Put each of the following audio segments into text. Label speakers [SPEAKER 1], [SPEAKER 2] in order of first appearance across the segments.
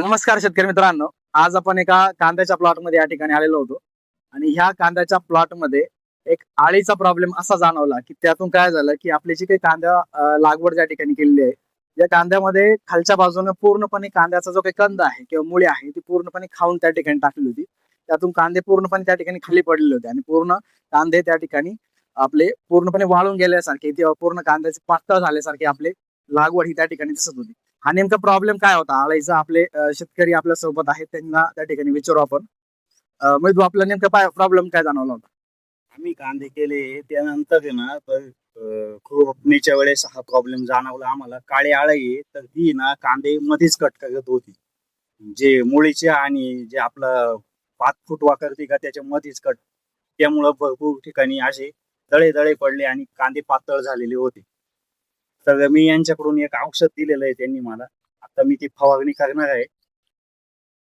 [SPEAKER 1] नमस्कार शेतकरी मित्रांनो. आज आपण एका कांद्याच्या प्लॉटमध्ये या ठिकाणी आलेलो होतो. आणि ह्या कांद्याच्या प्लॉटमध्ये एक आळीचा प्रॉब्लेम असा जाणवला की त्यातून काय झालं की आपली जी काही कांदा लागवड ज्या ठिकाणी केलेली आहे या कांद्यामध्ये खालच्या बाजूने पूर्णपणे कांद्याचा जो काही कंद आहे किंवा मुळी आहे ती पूर्णपणे खाऊन त्या ठिकाणी टाकली होती. त्यातून कांदे पूर्णपणे त्या ठिकाणी खाली पडलेले होते आणि पूर्ण कांदे त्या ठिकाणी आपले पूर्णपणे वाळून गेल्यासारखे किंवा पूर्ण कांद्याचे पातळ झाल्यासारखे आपले लागवड ही त्या ठिकाणी दिसत होती. हा नेमका प्रॉब्लेम काय होता? आळाईचा आपले शेतकरी आपल्यासोबत आहेत त्यांना त्या ठिकाणी विचारू आपण. अं, मग आपला नेमका प्रॉब्लेम काय जाणवला होता?
[SPEAKER 2] आम्ही कांदे केले त्यानंतर ना तर अं, वेळेस हा प्रॉब्लेम जाणवला आम्हाला. काळी आळाई आहे तर ती ना कांदे मध्येच कट करत होती. जे मुळीचे आणि जे आपलं पाच फूट वाकरते का त्याच्या मध्येच कट त्यामुळं भरपूर ठिकाणी असे दळे दळे पडले आणि कांदे पातळ झालेले होते. तर मी यांच्याकडून एक औषध दिलेलं आहे त्यांनी मला. आता मी ती फवारणी करणार आहे.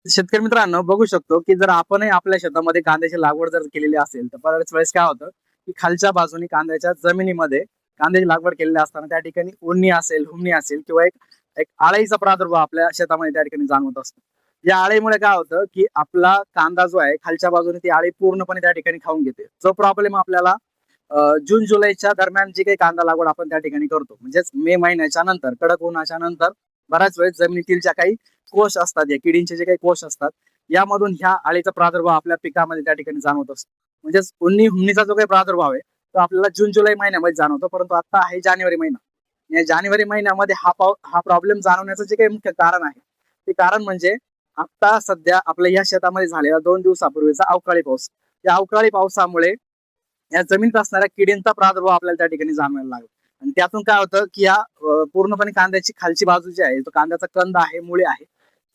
[SPEAKER 1] शेतकरी मित्रांनो बघू शकतो की जर आपणही आपल्या शेतामध्ये कांद्याची लागवड जर केलेली असेल तर बऱ्याच वेळेस काय होतं की खालच्या बाजूने कांद्याच्या जमिनीमध्ये कांद्याची लागवड केलेली असताना त्या ठिकाणी उन्नी असेल हुमणी असेल किंवा एक एक आळीचा प्रादुर्भाव आपल्या शेतामध्ये त्या ठिकाणी जाणवत असतो. या आळीमुळे काय होतं की आपला कांदा जो आहे खालच्या बाजूने ती आळी पूर्णपणे त्या ठिकाणी खाऊन घेते. जो प्रॉब्लेम आपल्याला जून जुलैच्या दरम्यान जी काही कांदा लागवड आपण त्या ठिकाणी करतो म्हणजेच मे महिन्याच्या नंतर कडक उन्हाच्या नंतर बऱ्याच वेळेस जमिनीतील ज्या काही कोश असतात या किडींचे जे काही कोश असतात यामधून ह्या आळीचा प्रादुर्भाव आपल्या पिकामध्ये त्या ठिकाणी जाणवत असतो. म्हणजेच उन्नी हुमणीचा जो काही प्रादुर्भाव आहे तो आपल्याला जून जुलै महिन्यामध्ये जाणवतो परंतु आता आहे जानेवारी महिना. या जानेवारी महिन्यामध्ये हा पाव हा प्रॉब्लेम जाणवण्याचं जे काही मुख्य कारण आहे ते कारण म्हणजे आता सध्या आपल्या या शेतामध्ये झालेला दोन दिवसापूर्वीचा अवकाळी पाऊस. या अवकाळी पावसामुळे या जमिनीत असणाऱ्या किडींचा प्रादुर्भाव आपल्याला त्या ठिकाणी जाणवायला लागला. आणि त्यातून काय होतं की या पूर्णपणे कांद्याची खालची बाजू जी आहे तो कांद्याचा कंद आहे मुळे आहे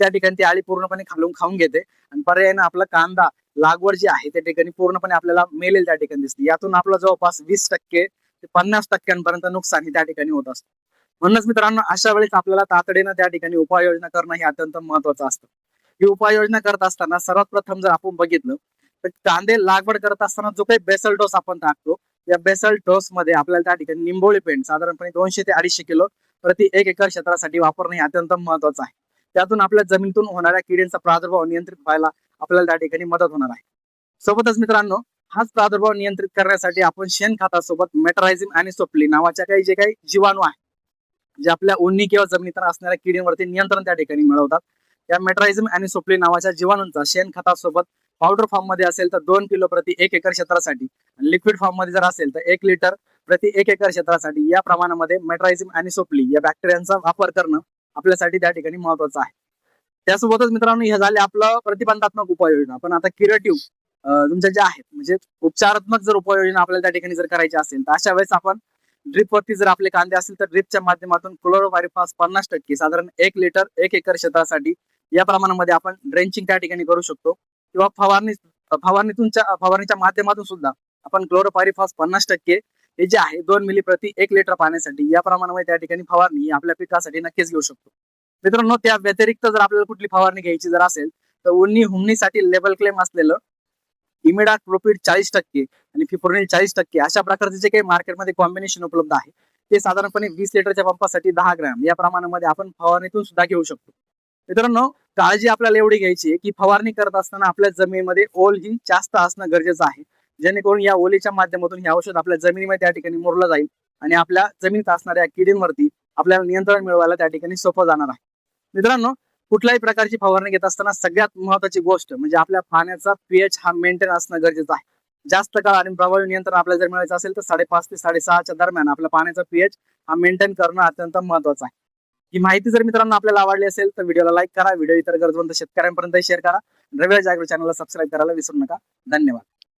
[SPEAKER 1] त्या ठिकाणी ती आळी पूर्णपणे खालून खाऊन घेते. आणि पर्यायानं आपला कांदा लागवड जी आहे त्या ठिकाणी पूर्णपणे आपल्याला मेलेल त्या ठिकाणी दिसते. यातून आपला जवळपास वीस टक्के ते पन्नास टक्क्यांपर्यंत नुकसान हे त्या ठिकाणी होत असतं. म्हणूनच मित्रांनो अशा वेळेस आपल्याला तातडीनं त्या ठिकाणी उपाययोजना करणं हे अत्यंत महत्वाचं असतं. ही उपाययोजना करत असताना सर्वात प्रथम जर आपण बघितलं तर कांदे लागवड करत असताना जो काही बेसल डोस आपण टाकतो या बेसल डोस मध्ये आपल्याला त्या ठिकाणी निंबोळी पेंट साधारणपणे दोनशे ते अडीचशे किलो प्रति एक एकर क्षेत्रासाठी वापरणे हे अत्यंत महत्वाचं आहे. त्यातून आपल्या जमिनीतून होणाऱ्या किडींचा प्रादुर्भाव नियंत्रित व्हायला आपल्याला त्या ठिकाणी मदत होणार आहे. सोबतच मित्रांनो हाच प्रादुर्भाव नियंत्रित करण्यासाठी आपण शेणखतासोबत मेटरायझिम आणि सोपली नावाच्या काही जे काही जीवाणू आहे जे आपल्या उन्नी किंवा जमिनीत असणाऱ्या किडींवरती नियंत्रण त्या ठिकाणी मिळवतात. या मेट्रायझिम आणि सोपली नावाच्या जीवाणूंचा शेणखतासोबत पावडर फॉर्ममध्ये असेल तर दोन किलो प्रति एक एकर क्षेत्रासाठी. लिक्विड फॉर्ममध्ये जर असेल तर एक लिटर प्रति एक एकर क्षेत्रासाठी या प्रमाणामध्ये मेट्रायझिम आणि सोपली या बॅक्टेरियांचा वापर करणं आपल्यासाठी त्या ठिकाणी महत्वाचं आहे. त्यासोबतच मित्रांनो हे झाले आपलं प्रतिबंधात्मक उपाययोजना. पण आता किरेटिव्ह तुमच्या ज्या आहेत म्हणजे उपचारात्मक जर उपाययोजना आपल्याला त्या ठिकाणी जर करायची असेल तर अशा वेळेस आपण ड्रिप वरती जर आपले कांदे असेल तर ड्रिपच्या माध्यमातून क्लोरोवायरिफास पन्नास टक्के साधारण एक लिटर एक एकर क्षेत्रासाठी या प्रमाणामध्ये आपण ड्रेंचिंग त्या ठिकाणी करू शकतो. किंवा फवारणी फवारणीतून फवारणीच्या माध्यमातून सुद्धा आपण क्लोरोपायरिफॉस पन्नास टक्के हे जे आहे दोन मिली प्रति एक लिटर पाण्यासाठी या प्रमाणामध्ये त्या ठिकाणी फवारणी आपल्या पिकासाठी नक्कीच घेऊ शकतो. मित्रांनो त्या व्यतिरिक्त जर आपल्याला कुठली फवारणी घ्यायची जर असेल तर उन्नी हुमणीसाठी लेबल क्लेम असलेलं इमिडा प्रोफिट चाळीस टक्के आणि फिप्रोनिल चाळीस टक्के अशा प्रकारचे जे काही मार्केटमध्ये कॉम्बिनेशन उपलब्ध आहे ते साधारणपणे वीस लिटरच्या पंपासाठी दहा ग्रॅम या प्रमाणामध्ये आपण फवारणीतून सुद्धा घेऊ शकतो. मित्रांनो काळजी आपल्याला एवढी घ्यायची आहे की फवारणी करत असताना आपल्या जमिनीमध्ये ओल ही जास्त असणं गरजेचं आहे. जेणेकरून या ओलीच्या माध्यमातून हे औषध आपल्या जमिनीमध्ये त्या ठिकाणी मुरलं जाईल आणि आपल्या जमिनीत असणाऱ्या किडींवरती आपल्याला नियंत्रण मिळवायला त्या ठिकाणी सोपं जाणार आहे. मित्रांनो कुठल्याही प्रकारची फवारणी घेत असताना सगळ्यात महत्वाची गोष्ट म्हणजे आपल्या पाण्याचा पीएच हा मेंटेन असणं गरजेचं आहे. जास्त काळ आणि प्रभावी नियंत्रण आपल्याला जर मिळायचं असेल तर साडेपाच ते साडेसहाच्या दरम्यान आपल्या पाण्याचा पीएच हा मेंटेन करणं अत्यंत महत्वाचं आहे. ही माहिती जर मित्रांनो आपल्याला आवडली असेल तर व्हिडिओला लाईक करा. व्हिडिओ इतर गरजवंत शेतकऱ्यांपर्यंत शेअर करा. रविवार जागृत चॅनलला सबस्क्राईब करायला विसरू नका. धन्यवाद.